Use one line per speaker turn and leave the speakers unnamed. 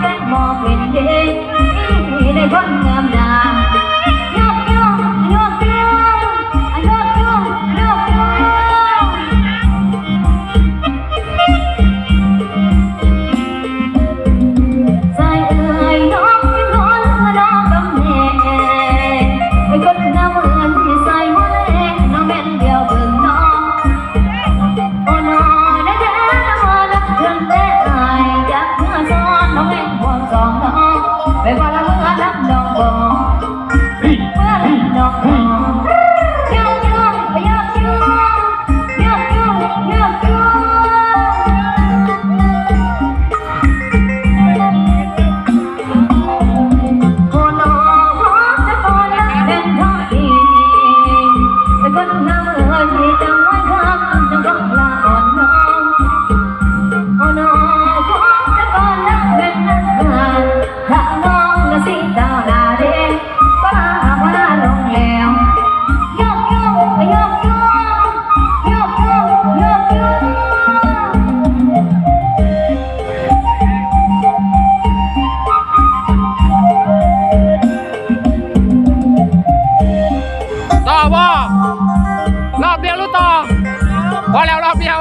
แฟนมองเป็นเด็กในคนงามดา อบ
พ่อรอบเดียวรู้ต่อพอแล้วรอบเดียว